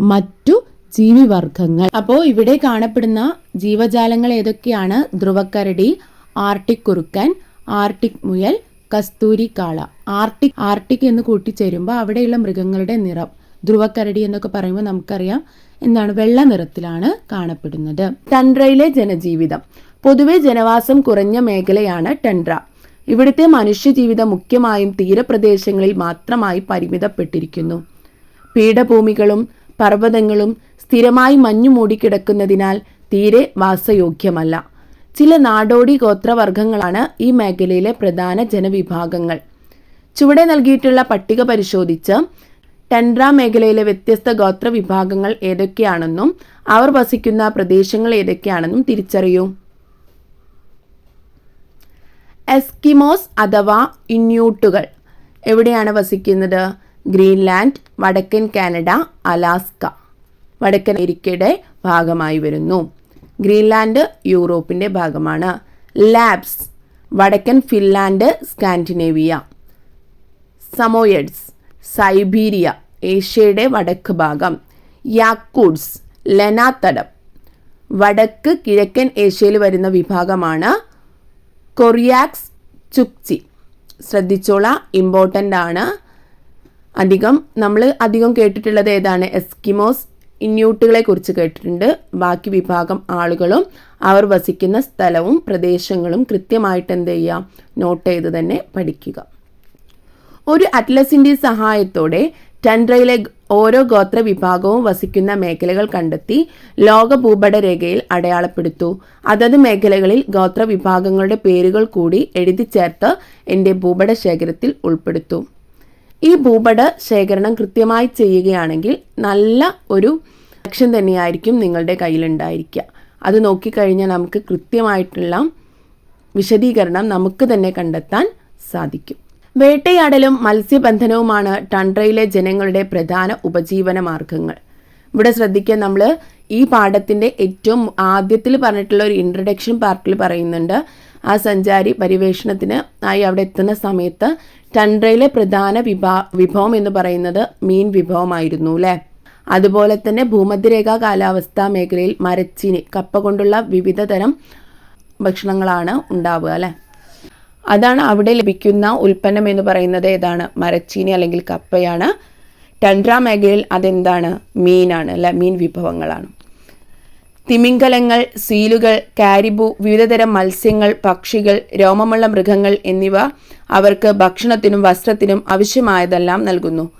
മറ്റു ജീവിവർഗങ്ങൾ അപ്പോൾ ഇവിടെ കാണപ്പെടുന്ന ജീവജാലങ്ങൾ ഏതൊക്കെയാണ്? ധ്രുവക്കരടി ആർട്ടിക് കുറുക്കൻ ആർട്ടിക് മുയൽ കസ്തൂരി കാള. ആർട്ടിക് ആർട്ടിക് എന്ന് കൂട്ടിച്ചേരുമ്പോൾ അവിടെയുള്ള മൃഗങ്ങളുടെ നിറം. ധ്രുവക്കരടി എന്നൊക്കെ പറയുമ്പോൾ നമുക്കറിയാം എന്താണ് വെള്ള നിറത്തിലാണ് കാണപ്പെടുന്നത്. ടൻഡ്രയിലെ ജനജീവിതം. പൊതുവെ ജനവാസം കുറഞ്ഞ മേഖലയാണ് ടൻഡ്ര. ഇവിടുത്തെ മനുഷ്യജീവിതം മുഖ്യമായും തീരപ്രദേശങ്ങളിൽ മാത്രമായി പരിമിതപ്പെട്ടിരിക്കുന്നു. പീഠഭൂമികളും പർവതങ്ങളും സ്ഥിരമായി മഞ്ഞു മൂടിക്കിടക്കുന്നതിനാൽ തീരെ വാസയോഗ്യമല്ല. ചില നാടോടി ഗോത്രവർഗങ്ങളാണ് ഈ മേഖലയിലെ പ്രധാന ജനവിഭാഗങ്ങൾ. ചുവടെ നൽകിയിട്ടുള്ള പട്ടിക പരിശോധിച്ച് ടെൻഡ്ര മേഖലയിലെ വ്യത്യസ്ത ഗോത്ര വിഭാഗങ്ങൾ ഏതൊക്കെയാണെന്നും അവർ വസിക്കുന്ന പ്രദേശങ്ങൾ ഏതൊക്കെയാണെന്നും തിരിച്ചറിയൂ. എസ്കിമോസ് അഥവാ ഇന്യൂട്ടുകൾ എവിടെയാണ് വസിക്കുന്നത്? ഗ്രീൻലാൻഡ് വടക്കൻ കാനഡ അലാസ്ക. വടക്കൻ അമേരിക്കയുടെ ഭാഗമായി വരുന്നു. ഗ്രീൻലാൻഡ് യൂറോപ്പിന്റെ ഭാഗമാണ്. ലാബ്സ് വടക്കൻ ഫിൻലാൻഡ് സ്കാൻഡിനേവിയ. സമോയഡ്സ്. സൈബീരിയ ഏഷ്യയുടെ വടക്ക് ഭാഗം യാക്കൂഡ്സ് ലനാത്തടം. വടക്ക് കിഴക്കൻ ഏഷ്യയിൽ വരുന്ന വിഭാഗമാണ് കൊറിയാക്സ് ചുക്ചി ശ്രദ്ധിച്ചോള ഇമ്പോർട്ടന്റ് ആണ്. അധികം നമ്മൾ അധികം കേട്ടിട്ടുള്ളത് ഏതാണ്? എസ്കിമോസ് ഇന്യൂട്ടുകളെ കുറിച്ച് കേട്ടിട്ടുണ്ട്. ബാക്കി വിഭാഗം ആളുകളും അവർ വസിക്കുന്ന സ്ഥലവും പ്രദേശങ്ങളും കൃത്യമായിട്ട് എന്ത് ചെയ്യുക? നോട്ട് ചെയ്ത് തന്നെ പഠിക്കുക. ഒരു അറ്റ്ലസിന്റെ സഹായത്തോടെ ടൻഡ്രയിലെ ഓരോ ഗോത്ര വിഭാഗവും വസിക്കുന്ന മേഖലകൾ കണ്ടെത്തി ലോക ഭൂപടരേഖയിൽ അടയാളപ്പെടുത്തു. അതത് മേഖലകളിൽ ഗോത്ര വിഭാഗങ്ങളുടെ പേരുകൾ കൂടി എഴുതി ചേർത്ത് എന്റെ ഭൂപട ശേഖരത്തിൽ ഉൾപ്പെടുത്തു. ഈ ഭൂപട ശേഖരണം കൃത്യമായി ചെയ്യുകയാണെങ്കിൽ നല്ല ഒരു ലക്ഷ്യം തന്നെയായിരിക്കും നിങ്ങളുടെ കയ്യിലുണ്ടായിരിക്കുക. അത് നോക്കിക്കഴിഞ്ഞാൽ നമുക്ക് കൃത്യമായിട്ടുള്ള വിശദീകരണം നമുക്ക് തന്നെ കണ്ടെത്താൻ സാധിക്കും. വേട്ടയാടലും മത്സ്യബന്ധനവുമാണ് ടണ്ട്രയിലെ ജനങ്ങളുടെ പ്രധാന ഉപജീവന മാർഗങ്ങൾ ഇവിടെ ശ്രദ്ധിക്കുക നമ്മൾ ഈ പാഠത്തിന്റെ ഏറ്റവും ആദ്യത്തിൽ പറഞ്ഞിട്ടുള്ള ഒരു ഇൻട്രഡക്ഷൻ പാർട്ടിൽ പറയുന്നുണ്ട്. ആ സഞ്ചാരി പരിവേഷണത്തിന് ആയി അവിടെ എത്തുന്ന സമയത്ത് ടണ്ട്രയിലെ പ്രധാന വിഭാ വിഭവം എന്ന് പറയുന്നത് മീൻ വിഭവമായിരുന്നു അല്ലേ? അതുപോലെ തന്നെ ഭൂമധ്യരേഖ കാലാവസ്ഥാ മേഖലയിൽ മരച്ചീനി കപ്പ കൊണ്ടുള്ള വിവിധ തരം ഭക്ഷണങ്ങളാണ് ഉണ്ടാവുക അല്ലേ? അതാണ് അവിടെ ലഭിക്കുന്ന ഉൽപ്പന്നം എന്ന് പറയുന്നത് ഏതാണ്? മരച്ചീനി അല്ലെങ്കിൽ കപ്പയാണ്. ടൻഡ്ര മേഖലയിൽ അതെന്താണ്? മീനാണ് അല്ല? മീൻ വിഭവങ്ങളാണ്. തിമിംഗലങ്ങൾ സീലുകൾ കാരിബു വിവിധതരം മത്സ്യങ്ങൾ പക്ഷികൾ രോമമുള്ള മൃഗങ്ങൾ എന്നിവ അവർക്ക് ഭക്ഷണത്തിനും വസ്ത്രത്തിനും ആവശ്യമായതെല്ലാം നൽകുന്നു.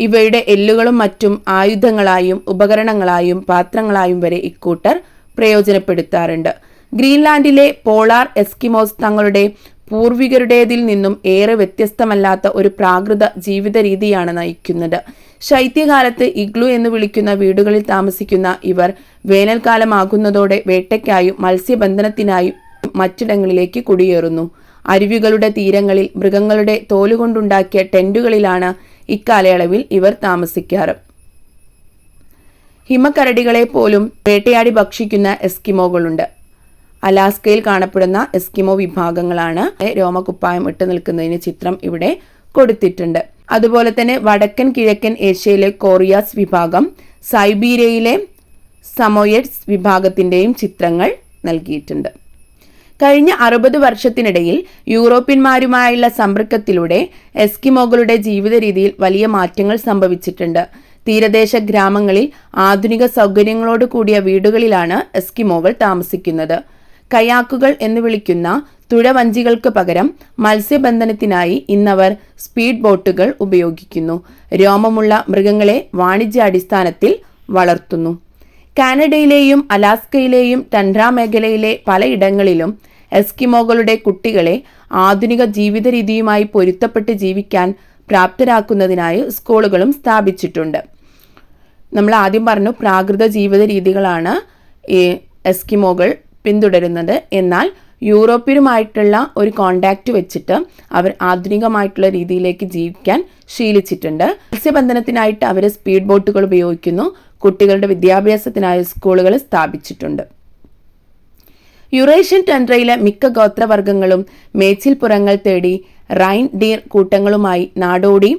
ഇവയുടെ എല്ലുകളും മറ്റും ആയുധങ്ങളായും ഉപകരണങ്ങളായും പാത്രങ്ങളായും വരെ ഇക്കൂട്ടർ പ്രയോജനപ്പെടുത്താറുണ്ട്. ഗ്രീൻലാൻഡിലെ പോളാർ എസ്കിമോസ് തങ്ങളുടെ പൂർവികരുടേതിൽ നിന്നും ഏറെ വ്യത്യസ്തമല്ലാത്ത ഒരു പ്രാകൃത ജീവിത രീതിയാണ് നയിക്കുന്നത്. ശൈത്യകാലത്ത് ഇഗ്ലു എന്ന് വിളിക്കുന്ന വീടുകളിൽ താമസിക്കുന്ന ഇവർ വേനൽക്കാലമാകുന്നതോടെ വേട്ടയ്ക്കായും മത്സ്യബന്ധനത്തിനായും മറ്റിടങ്ങളിലേക്ക് കുടിയേറുന്നു. അരുവികളുടെ തീരങ്ങളിൽ മൃഗങ്ങളുടെ തോലുകൊണ്ടുണ്ടാക്കിയ ടെന്റുകളിലാണ് ഇക്കാലയളവിൽ ഇവർ താമസിക്കാറ്. ഹിമക്കരടികളെ പോലും വേട്ടയാടി ഭക്ഷിക്കുന്ന എസ്കിമോകളുണ്ട്. അലാസ്കയിൽ കാണപ്പെടുന്ന എസ്കിമോ വിഭാഗങ്ങളാണ് രോമകുപ്പായം ഇട്ട് നിൽക്കുന്നതിന് ചിത്രം ഇവിടെ കൊടുത്തിട്ടുണ്ട്. അതുപോലെ തന്നെ വടക്കൻ കിഴക്കൻ ഏഷ്യയിലെ കോറിയാസ് വിഭാഗം സൈബീരിയയിലെ സമോയഡ്സ് വിഭാഗത്തിന്റെയും ചിത്രങ്ങൾ നൽകിയിട്ടുണ്ട്. കഴിഞ്ഞ അറുപത് വർഷത്തിനിടയിൽ യൂറോപ്യന്മാരുമായുള്ള സമ്പർക്കത്തിലൂടെ എസ്കിമോകളുടെ ജീവിത രീതിയിൽ വലിയ മാറ്റങ്ങൾ സംഭവിച്ചിട്ടുണ്ട്. തീരദേശ ഗ്രാമങ്ങളിൽ ആധുനിക സൗകര്യങ്ങളോട് കൂടിയ വീടുകളിലാണ് എസ്കിമോകൾ താമസിക്കുന്നത്. കയാക്കുകൾ എന്ന് വിളിക്കുന്ന തുഴവഞ്ചികൾക്ക് പകരം മത്സ്യബന്ധനത്തിനായി ഇന്നവർ സ്പീഡ് ബോട്ടുകൾ ഉപയോഗിക്കുന്നു. രോമമുള്ള മൃഗങ്ങളെ വാണിജ്യാടിസ്ഥാനത്തിൽ വളർത്തുന്നു. കാനഡയിലെയും അലാസ്കയിലെയും ടൻഡ്ര മേഖലയിലെ പലയിടങ്ങളിലും എസ്കിമോകളുടെ കുട്ടികളെ ആധുനിക ജീവിത രീതിയുമായി പൊരുത്തപ്പെട്ട് ജീവിക്കാൻ പ്രാപ്തരാക്കുന്നതിനായി സ്കൂളുകളും സ്ഥാപിച്ചിട്ടുണ്ട്. നമ്മൾ ആദ്യം പറഞ്ഞു പ്രാകൃത ജീവിത രീതികളാണ് ഈ എസ്കിമോകൾ പിന്തുടരുന്നത്. എന്നാൽ യൂറോപ്യരുമായിട്ടുള്ള ഒരു കോണ്ടാക്റ്റ് വെച്ചിട്ട് അവർ ആധുനികമായിട്ടുള്ള രീതിയിലേക്ക് ജീവിക്കാൻ ശീലിച്ചിട്ടുണ്ട്. മത്സ്യബന്ധനത്തിനായിട്ട് അവർ സ്പീഡ് ബോട്ടുകൾ ഉപയോഗിക്കുന്നു. കുട്ടികളുടെ വിദ്യാഭ്യാസത്തിനായി സ്കൂളുകൾ സ്ഥാപിച്ചിട്ടുണ്ട്. യുറേഷ്യൻ ടെൻഡ്രയിലെ മിക്ക ഗോത്രവർഗങ്ങളും മേച്ചിൽപ്പുറങ്ങൾ തേടി റൈൻ ഡീർ കൂട്ടങ്ങളുമായി നാടോടി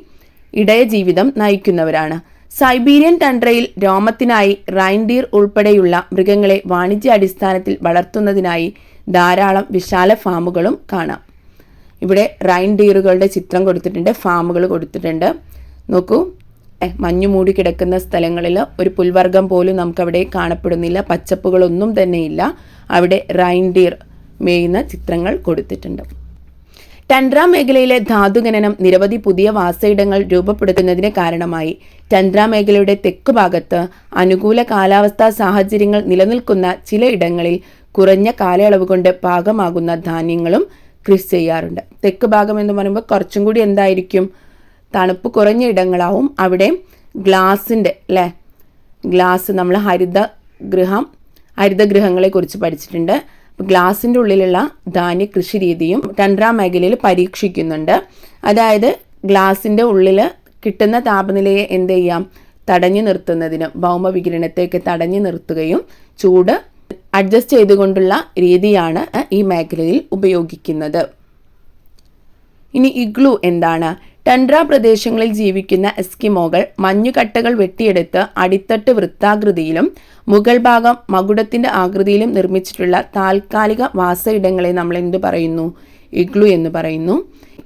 ഇടയ ജീവിതം നയിക്കുന്നവരാണ്. സൈബീരിയൻ ടൻഡ്രയിൽ രോമത്തിനായി റൈൻഡീർ ഉൾപ്പെടെയുള്ള മൃഗങ്ങളെ വാണിജ്യാടിസ്ഥാനത്തിൽ വളർത്തുന്നതിനായി ധാരാളം വിശാല ഫാമുകളും കാണാം. ഇവിടെ റൈൻഡീറുകളുടെ ചിത്രം കൊടുത്തിട്ടുണ്ട് ഫാമുകൾ കൊടുത്തിട്ടുണ്ട്. നോക്കൂ മഞ്ഞു മൂടി കിടക്കുന്ന സ്ഥലങ്ങളിൽ ഒരു പുൽവർഗം പോലും നമുക്കവിടെ കാണപ്പെടുന്നില്ല പച്ചപ്പുകളൊന്നും തന്നെയില്ല. അവിടെ റൈൻഡീർ മേയുന്ന ചിത്രങ്ങൾ കൊടുത്തിട്ടുണ്ട്. ടൻഡ്ര മേഖലയിലെ ധാതുഖനനം നിരവധി പുതിയ വാസയിടങ്ങൾ രൂപപ്പെടുത്തുന്നതിന് കാരണമായി. ടൻഡ്ര മേഖലയുടെ തെക്ക് ഭാഗത്ത് അനുകൂല കാലാവസ്ഥാ സാഹചര്യങ്ങൾ നിലനിൽക്കുന്ന ചിലയിടങ്ങളിൽ കുറഞ്ഞ കാലയളവ് കൊണ്ട് പാകമാകുന്ന ധാന്യങ്ങളും കൃഷി ചെയ്യാറുണ്ട്. തെക്ക് ഭാഗം എന്ന് പറയുമ്പോൾ കുറച്ചും കൂടി എന്തായിരിക്കും? തണുപ്പ് കുറഞ്ഞ ഇടങ്ങളാവും. അവിടെ ഗ്ലാസിന്റെ അല്ലേ? ഗ്ലാസ് നമ്മൾ ഹരിത ഗൃഹം ഹരിതഗൃഹങ്ങളെ കുറിച്ച് പഠിച്ചിട്ടുണ്ട്. ഗ്ലാസിന്റെ ഉള്ളിലുള്ള ധാന്യ കൃഷി രീതിയും ടൻഡ്ര മേഖലയിൽ പരീക്ഷിക്കുന്നുണ്ട്. അതായത് ഗ്ലാസിന്റെ ഉള്ളിൽ കിട്ടുന്ന താപനിലയെ എന്ത് ചെയ്യാം? തടഞ്ഞു നിർത്തുന്നതിന് ഭൗമവികിരണത്തെയൊക്കെ തടഞ്ഞു നിർത്തുകയും ചൂട് അഡ്ജസ്റ്റ് ചെയ്തുകൊണ്ടുള്ള രീതിയാണ് ഈ മേഖലയിൽ ഉപയോഗിക്കുന്നത്. ഇനി ഇഗ്ലു എന്താണ്? ടൻഡ്ര പ്രദേശങ്ങളിൽ ജീവിക്കുന്ന എസ്കിമോകൾ മഞ്ഞുകട്ടകൾ വെട്ടിയെടുത്ത് അടിത്തട്ട് വൃത്താകൃതിയിലും മുകൾ ഭാഗം മകുടത്തിന്റെ ആകൃതിയിലും നിർമ്മിച്ചിട്ടുള്ള താൽക്കാലിക വാസയിടങ്ങളെ നമ്മൾ എന്തു പറയുന്നു? ഇഗ്ലു എന്ന് പറയുന്നു.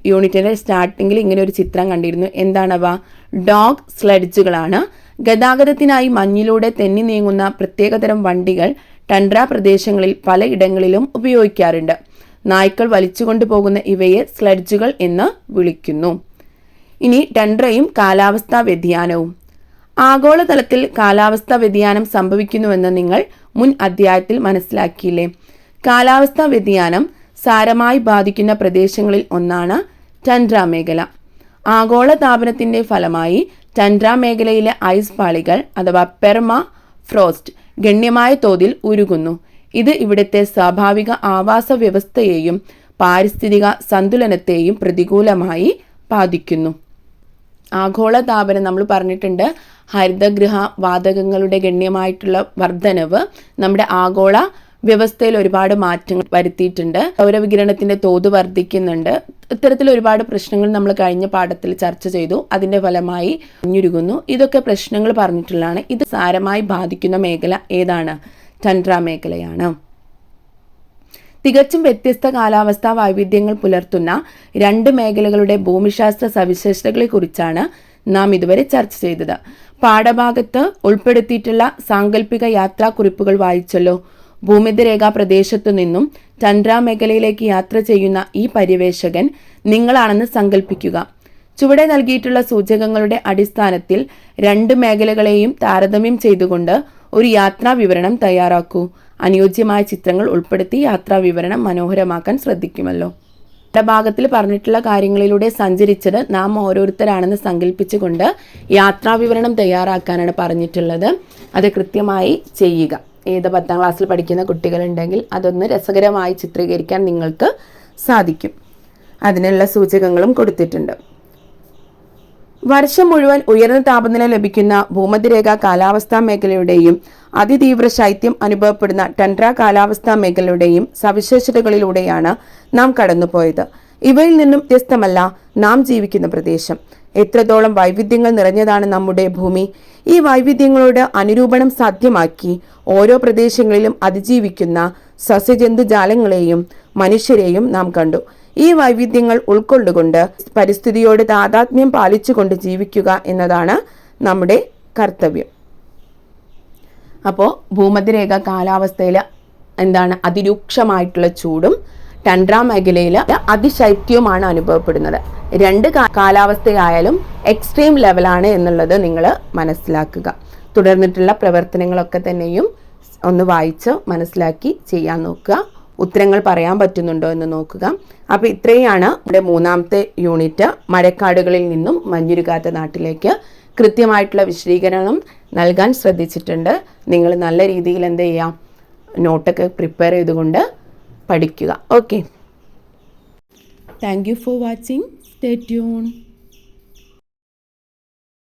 യൂണിറ്റിന്റെ സ്റ്റാർട്ടിങ്ങിൽ ഇങ്ങനെ ഒരു ചിത്രം കണ്ടിരുന്നു. എന്താണവ? ഡോഗ് സ്ലഡ്ജുകളാണ്. ഗതാഗതത്തിനായി മഞ്ഞിലൂടെ തെന്നി നീങ്ങുന്ന പ്രത്യേകതരം വണ്ടികൾ ടൺഡ്ര പ്രദേശങ്ങളിൽ പലയിടങ്ങളിലും ഉപയോഗിക്കാറുണ്ട്. നായ്ക്കൾ വലിച്ചുകൊണ്ടുപോകുന്ന ഇവയെ സ്ലഡ്ജുകൾ എന്ന് വിളിക്കുന്നു. ഇനി ടെൻഡ്രയും കാലാവസ്ഥാ വ്യതിയാനവും. ആഗോളതലത്തിൽ കാലാവസ്ഥാ വ്യതിയാനം സംഭവിക്കുന്നുവെന്ന് നിങ്ങൾ മുൻ അധ്യായത്തിൽ മനസ്സിലാക്കിയില്ലേ? കാലാവസ്ഥാ വ്യതിയാനം സാരമായി ബാധിക്കുന്ന പ്രദേശങ്ങളിൽ ഒന്നാണ് ടൻഡ്ര മേഖല. ആഗോള ഫലമായി ടൻഡ്ര മേഖലയിലെ ഐസ് പാളികൾ അഥവാ പെർമ ഫ്രോസ്റ്റ് ഗണ്യമായ തോതിൽ ഉരുകുന്നു. ഇത് ഇവിടുത്തെ സ്വാഭാവിക ആവാസ വ്യവസ്ഥയെയും പാരിസ്ഥിതിക സന്തുലനത്തെയും പ്രതികൂലമായി ബാധിക്കുന്നു. ആഗോള താപനം നമ്മൾ പറഞ്ഞിട്ടുണ്ട്. ഹരിതഗൃഹ വാതകങ്ങളുടെ ഗണ്യമായിട്ടുള്ള വർധനവ് നമ്മുടെ ആഗോള വ്യവസ്ഥയിൽ ഒരുപാട് മാറ്റങ്ങൾ വരുത്തിയിട്ടുണ്ട്. സൗരവികിരണത്തിന്റെ തോത് വർദ്ധിക്കുന്നുണ്ട് ഇത്തരത്തിൽ ഒരുപാട് പ്രശ്നങ്ങൾ നമ്മൾ കഴിഞ്ഞ പാഠത്തിൽ ചർച്ച ചെയ്തു. അതിന്റെ ഫലമായി കുഞ്ഞുരുകുന്നു. ഇതൊക്കെ പ്രശ്നങ്ങൾ പറഞ്ഞിട്ടുള്ളതാണ്. ഇത് സാരമായി ബാധിക്കുന്ന മേഖല ഏതാണ്? ചന്ദ്ര മേഖലയാണ് തികച്ചും വ്യത്യസ്ത കാലാവസ്ഥാ വൈവിധ്യങ്ങൾ പുലർത്തുന്ന രണ്ട് മേഖലകളുടെ ഭൂമിശാസ്ത്ര സവിശേഷതകളെക്കുറിച്ചാണ് നാം ഇതുവരെ ചർച്ച ചെയ്തത്. പാഠഭാഗത്ത് ഉൾപ്പെടുത്തിയിട്ടുള്ള സാങ്കല്പിക യാത്രാക്കുറിപ്പുകൾ വായിച്ചല്ലോ. ഭൂമിതരേഖാ പ്രദേശത്തു നിന്നും ചന്ദ്രാ മേഖലയിലേക്ക് യാത്ര ചെയ്യുന്ന ഈ പര്യവേഷകൻ നിങ്ങളാണെന്ന് സങ്കല്പിക്കുക ചുവടെ നൽകിയിട്ടുള്ള സൂചകങ്ങളുടെ അടിസ്ഥാനത്തിൽ രണ്ട് മേഖലകളെയും താരതമ്യം ചെയ്തുകൊണ്ട് ഒരു യാത്രാ വിവരണം തയ്യാറാക്കൂ. അനുയോജ്യമായ ചിത്രങ്ങൾ ഉൾപ്പെടുത്തി യാത്രാ വിവരണം മനോഹരമാക്കാൻ ശ്രദ്ധിക്കുമല്ലോ. ഭാഗത്തിൽ പറഞ്ഞിട്ടുള്ള കാര്യങ്ങളിലൂടെ സഞ്ചരിച്ചത് നാം ഓരോരുത്തരാണെന്ന് സങ്കല്പിച്ചുകൊണ്ട് യാത്രാ വിവരണം തയ്യാറാക്കാനാണ് പറഞ്ഞിട്ടുള്ളത്. അത് കൃത്യമായി ചെയ്യുക. ഏത് പത്താം ക്ലാസ്സിൽ പഠിക്കുന്ന കുട്ടികളുണ്ടെങ്കിൽ അതൊന്ന് രസകരമായി ചിത്രീകരിക്കാൻ നിങ്ങൾക്ക് സാധിക്കും. അതിനുള്ള സൂചകങ്ങളും കൊടുത്തിട്ടുണ്ട്. വർഷം മുഴുവൻ ഉയർന്ന താപനില ലഭിക്കുന്ന ഭൂമധ്യരേഖ കാലാവസ്ഥാ മേഖലയുടെയും അതിതീവ്ര ശൈത്യം അനുഭവപ്പെടുന്ന ടൻഡ്ര കാലാവസ്ഥാ മേഖലയുടെയും സവിശേഷതകളിലൂടെയാണ് നാം കടന്നുപോയത്. ഇവയിൽ നിന്നും വ്യത്യസ്തമല്ല നാം ജീവിക്കുന്ന പ്രദേശം. എത്രത്തോളം വൈവിധ്യങ്ങൾ നിറഞ്ഞതാണ് നമ്മുടെ ഭൂമി. ഈ വൈവിധ്യങ്ങളോട് അനുരൂപണം സാധ്യമാക്കി ഓരോ പ്രദേശങ്ങളിലും അതിജീവിക്കുന്ന സസ്യജന്തുജാലങ്ങളെയും മനുഷ്യരെയും നാം കണ്ടു. ഈ വൈവിധ്യങ്ങൾ ഉൾക്കൊണ്ടുകൊണ്ട് പരിസ്ഥിതിയോട് താതാത്മ്യം പാലിച്ചുകൊണ്ട് ജീവിക്കുക എന്നതാണ് നമ്മുടെ കർത്തവ്യം. അപ്പോൾ ഭൂമധ്യരേഖ കാലാവസ്ഥയിൽ എന്താണ് അതിരൂക്ഷമായിട്ടുള്ള ചൂടും ടൻഡ്ര മേഖലയിൽ അതിശൈത്യവുമാണ് അനുഭവപ്പെടുന്നത്. രണ്ട് കാലാവസ്ഥയായാലും എക്സ്ട്രീം ലെവലാണ് എന്നുള്ളത് നിങ്ങൾ മനസ്സിലാക്കുക. തുടർന്നിട്ടുള്ള പ്രവർത്തനങ്ങളൊക്കെ തന്നെയും ഒന്ന് വായിച്ച് മനസ്സിലാക്കി ചെയ്യാൻ നോക്കുക. ഉത്തരങ്ങൾ പറയാൻ പറ്റുന്നുണ്ടോ എന്ന് നോക്കുക. അപ്പോൾ ഇത്രയാണ് നമ്മുടെ മൂന്നാമത്തെ യൂണിറ്റ്. മഴക്കാടുകളിൽ നിന്നും മഞ്ഞുരുകാത്ത നാട്ടിലേക്ക് കൃത്യമായിട്ടുള്ള വിശദീകരണം നൽകാൻ ശ്രദ്ധിച്ചിട്ടുണ്ട്. നിങ്ങൾ നല്ല രീതിയിൽ എന്ത് ചെയ്യാം? നോട്ടൊക്കെ പ്രിപ്പയർ ചെയ്തുകൊണ്ട് പഠിക്കുക. Okay thank you for watching stay tuned